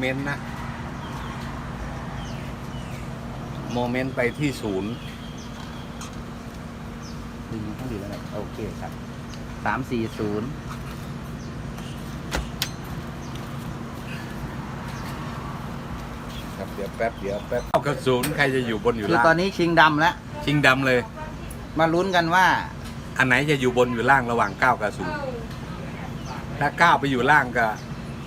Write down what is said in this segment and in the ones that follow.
เมนต์นะ โมเมนต์ไปที่ศูนย์ดึงต้องดีแล้วนะโอเคครับสามสี่ศูนย์ครับเดี๋ยวแป๊บเดี๋ยวแป๊บเอากับศูนย์ใครจะอยู่บนอยู่คือล่างตอนนี้ชิงดำแล้ว ชิงดำเลย มาลุ้นกันว่า อันไหนจะอยู่บนอยู่ล่างระหว่างเก้ากับศูนย์ถ้าเก้าไปอยู่ล่างก็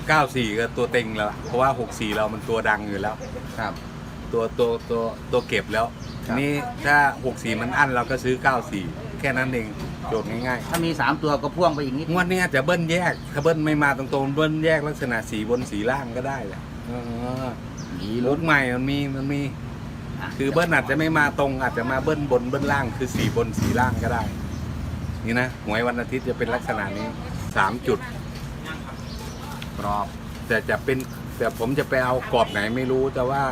เก้าสี่ก็ตัวเต็งแล้วล่ะเพราะว่าหกสี่เรามันตัวดังอยู่แล้ว ครับ ตัวตัวตัวตัวเก็บแล้วคทีรับ นี้ถ้าหกสี่มันอั้นเราก็ซื้อเก้าสี่แค่นั้นเองโจทย์ง่ายถ้ามีสามตัวก็พ่วงไปอีกนิดๆงวดนี้อาจจะเบิ้ลแยกถ้าเบิ้ลไม่มาตรงๆเบิ้ลแยกลักษณะสีบนสีล่างก็ได้แหละเออมีรลุ้ถนใหม่มันมีมันมีะคือเบิ้ลอาจจะไม่มาตรงอาจจะมาเบิ้ลบนเบิ้ลล่างคือสีบนสีล่างก็ได้ นี่นะหวยวันอาทิตย์จะเป็นลักษณะนี้สามจุด กรอบ แต่จะเป็นแต่ผมจะไปเอากรอบไหนไม่รู้แต่ว่า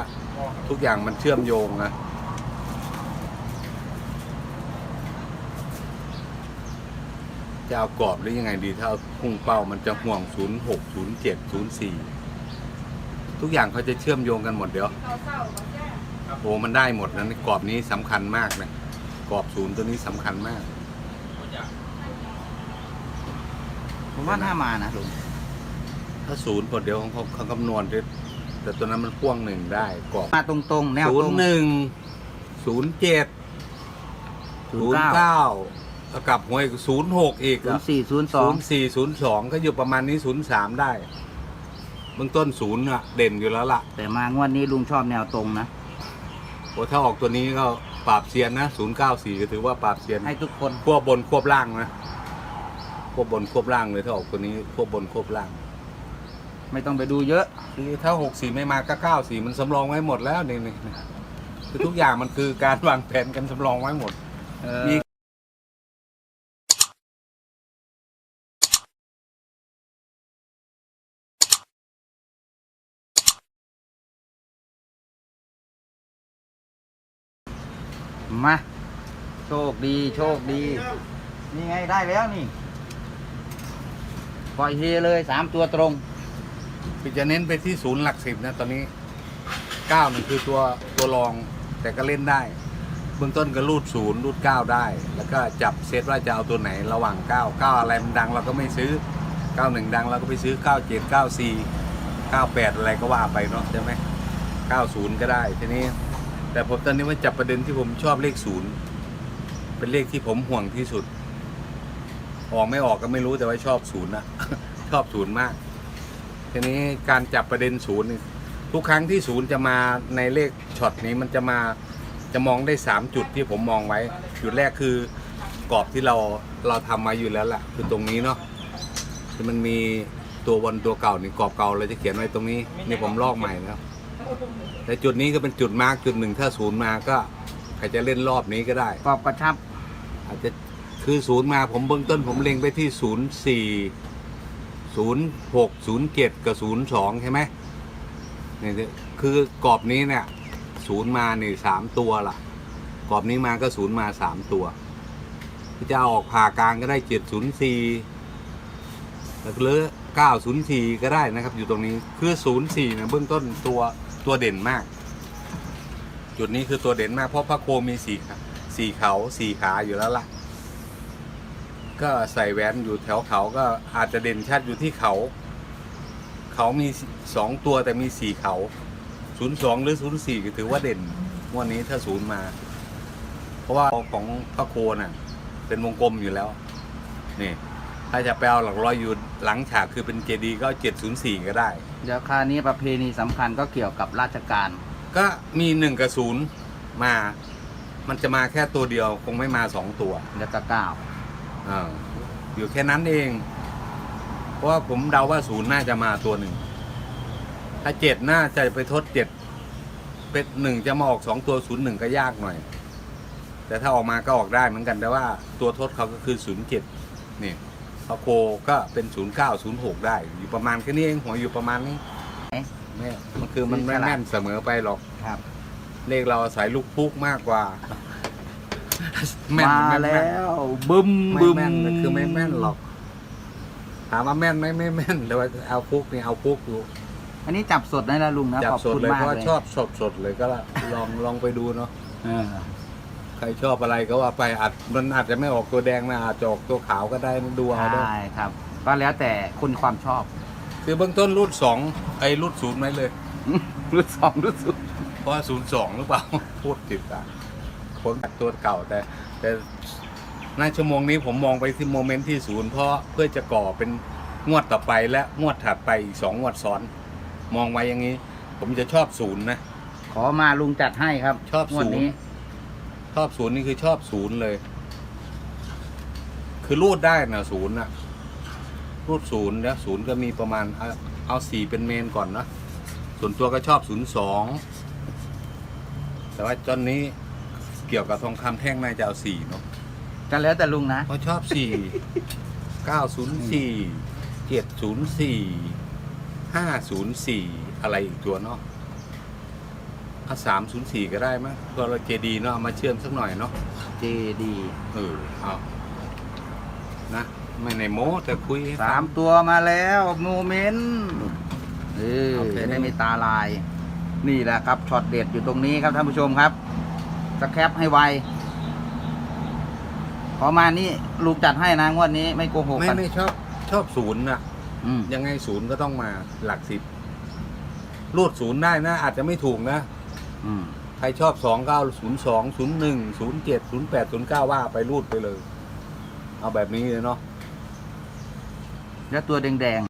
ทุกอย่างมันเชื่อมโยงนะจะเอากรอบหรือยังไงดีถ้าเอาพุ่งเป้ามันจะห่วง 0 6 0 7 0 4 ทุกอย่างเขาจะเชื่อมโยงกันหมดเดี๋ยวโอ้มันได้หมดนะนี่กรอบนี้สำคัญมากนะกรอบศูนย์ตัวนี้สำคัญมาก ผมว่าถ้ามานะลุง ถ้าศูนย์พอเดี๋ยวเขาเขาคำนวณด้วยแต่ตัวนั้นมันพ่วงหนึ่งได้กรอบมาตรงๆ แนวศูตนรง ย์หนึ่งศูนย์เจ็ดศูศูนนย์ย์เก้าเก้าแล้วกลับหวยศูนย์หกอีกศูนย์สี่ศูนย์สอศูงนย์สี่ศูนย์สองก็อยู่ประมาณนี้ศูนย์สามได้เบื้องต้นศูนย์อะเด่นอยู่แล้วล่ะแต่มางวดนี้ลุงชอบแนวตรงนะ โอ้ถ้าออกตัวนี้ก็ปราบเซียนนะศูนย์เก้าสี่ก็ถือว่าปราบเซียนให้ทุกคนควบบนควบล่างนะควบบนควบล่างเลยถ้าออกตัวนี้ควบบนควบล่าง ไม่ต้องไปดูเยอะ คือถ้าหกสี่ไม่มาก็เก้าสี่มันสำรองไว้หมดแล้วนี่นี่นี่คือทุกอย่างมันคือการวางแผนกันสำรองไว้หมดมีมาโชคดี โชคดี นี่ไงได้แล้วนี่ ปล่อยเฮเลยสามตัวตรง คือจะเน้นไปที่ศูนย์หลักสิบนะตอนนี้เก้านี่คือตัวตัวรองแต่ก็เล่นได้เบื้องต้นก็รูดศูนย์รูดเก้าได้ แล้วก็จับเซตว่าจะเอาตัวไหนระหว่างเก้าเก้าอะไรมันดังเราก็ไม่ซื้อเก้าหนึ่งดังเราก็ไปซื้อเก้าเจ็ดเก้าสี่เก้าแปดอะไรก็ว่าไปเนาะใช่ไหมเก้าศูนย์ก็ได้ทีนี้ แต่ผมตอนนี้ว่าจับประเด็นที่ผมชอบเลขศูนย์เป็นเลขที่ผมห่วงที่สุด ออกไม่ออกก็ไม่รู้แต่ว่าชอบศูนย์นะชอบศูนย์มาก ทีนี้การจับประเด็นศูนย์นี่ทุกครั้งที่ศูนย์จะมาในเลขช็อตนี้มันจะมาจะมองได้สามจุดที่ผมมองไว้ จุดแรกคือกรอบที่เราเราทำมาอยู่แล้วแหละคือตรงนี้เนาะที่มันมีตัววนตัวเก่านี่กรอบเก่าเราจะเขียนไว้ตรงนี้นี่ผมลอกใหม่แล้วแต่จุดนี้ก็เป็นจุดมาร์กจุดหนึ่งถ้าศูนย์มาก็ใครจะเล่นรอบนี้ก็ได้กรอบกระชับ อาจจะคือศูนย์มาผมเบื้องต้นผมเล็งไปที่ศูนย์สี่ ศูนย์หกศูนย์เจ็ดกับศูนย์สองใช่ไหมเนี่ยคือกรอบนี้เนี่ยศูนย์มาเนี่ยสามตัวล่ะ กรอบนี้มาก็ศูนย์มาสามตัวจะออกผ่ากลางก็ได้เจ็ดศูนย์สี่แล้วก็เหลือเก้าศูนย์สี่ก็ได้นะครับ อยู่ตรงนี้คือศูนย์สี่เนี่ยเบื้องต้นตัวตัวเด่นมาก จุดนี้คือตัวเด่นมากเพราะพระโคมีสี่สี่เขาสี่ขาอยู่แล้วล่ะ ก็ใส่แหวนอยู่แถวเขาก็อาจจะเด่นชัดอยู่ที่เขา เขามีสองตัวแต่มีสี่เขาศูนย์สองหรือศูนย์สี่ก็ถือว่าเด่นงวันนี้ถ้าศูนย์มา เพราะว่าของพระโคน่ะ เป็นวงกลมอยู่แล้ว นี่ ถ้าจะไปเอาหลักร้อยอยู่หลังฉากคือเป็นเจดีย์ก็เจ็ดศูนย์สี่ก็ได้ เดี๋ยวคราวนี้ประเพณีสำคัญก็เกี่ยวกับราชการ ก็มีหนึ่งกับศูนย์มา มันจะมาแค่ตัวเดียว คงไม่มาสองตัว เดี๋ยวก็เก้า อ่าอยู่แค่นั้นเอง เพราะว่าผมเดาว่าศูนย์น่าจะมาตัวหนึ่ง ถ้าเจ็ดน่าจะไปทดเจ็ดเป็นหนึ่งจะมาออกสองตัวศูนย์หนึ่งก็ยากหน่อย แต่ถ้าออกมาก็ออกได้เหมือนกันแต่ว่าตัวทดเขาก็คือศูนย์เจ็ดนี่พอโคก็เป็นศูนย์เก้าศูนย์หกได้ อยู่ประมาณแค่นี้เองหัวอยู่ประมาณนี้เอ๊ะแม่มันคือมันไม่แม่นเสมอไปหรอกครับ เลขเราอาศัยลูกพุกมากกว่า มาม่นแล้วบึ้มไม่บึ้มแม่นก็คือไม่แม่นหรอก ถามว่าแม่นไหมไม่แม่นแต่ว่าเอาพุกนี่เอาพุกอยู่อันนี้จับสดนะนะลุงนะจับขอบสดคุณเลยมากเพราะว่าเลยชอบสดสดเลยก็ลองลองไปดูเนาะเออใครชอบอะไรก็ว่าไปอาจมันอาจจะไม่ออกตัวแดงนะอาจจะออกตัวขาวก็ได้ดูเอาด้วยใช่ครับ ก็แล้วแต่คุณความชอบ คือเบื้องต้นรูดสองไอ้รูดศูนย์ไหมเลย รุ่นสองรุ่นสุดเพราะศูนย์สองหรือเปล่า พูดผิดอะ คนจากตัวเก่า แต่แต่ในชั่วโมงนี้ผมมองไปที่โมเมนต์ที่ศูนย์เพราะเพื่อจะก่อเป็นงวดต่อไปและงวดถัดไปอีกสองงวดซ้อน มองไว้อย่างนี้ ผมจะชอบศูนย์นะ ขอมาลุงจัดให้ครับชอบงวดศูนย์ นี้ ชอบศูนย์นี่คือชอบศูนย์เลย คือรูดได้นะศูนย์อะรูดศูนย์แล้วศูนย์ก็มีประมาณเอาเอาสี่เป็นเมนก่อนนะส่วนตัวก็ชอบศูนย์สองแต่ว่าตอนนี้ เกี่ยวกับทองคำแท่งน่าจะเอาสี่เนาะกันแล้วแต่ลุงนะเพราะชอบสี่เก้าศูนย์สี่เจ็ดศูนย์สี่ห้าศูนย์สี่อะไรอีกตัวเนาะเอาสามศูนย์สี่ก็ได้มั้ยตัวเราเจดีเนาะเอามาเชื่อมสักหน่อยเนาะ เจดีเออเอานะไม่ในโม้แต่คุยให้สาฟัมงตัวมาแล้วโมเมนต์เออโอเค จะได้ไม่ตาลาย นี่แหละครับช็อตเด็ดอยู่ตรงนี้ครับท่านผู้ชมครับ สแคปให้ไวพอมานี่ลุงจัดให้นะงวดนี้ไม่โกหกไม่กันไม่ชอบชอบศูนย์น่ะอืมยังไงศูนย์ก็ต้องมาหลักสิบรูดศูนย์ได้นะ อาจจะไม่ถูกนะ อืมใครชอบสองเก้าศูนย์สองศูนย์หนึ่งศูนย์เจ็ดศูนย์แปดศูนย์เก้าว่าไปรูดไปเลย เอาแบบนี้เลยเนาะ แล้วตัวแดง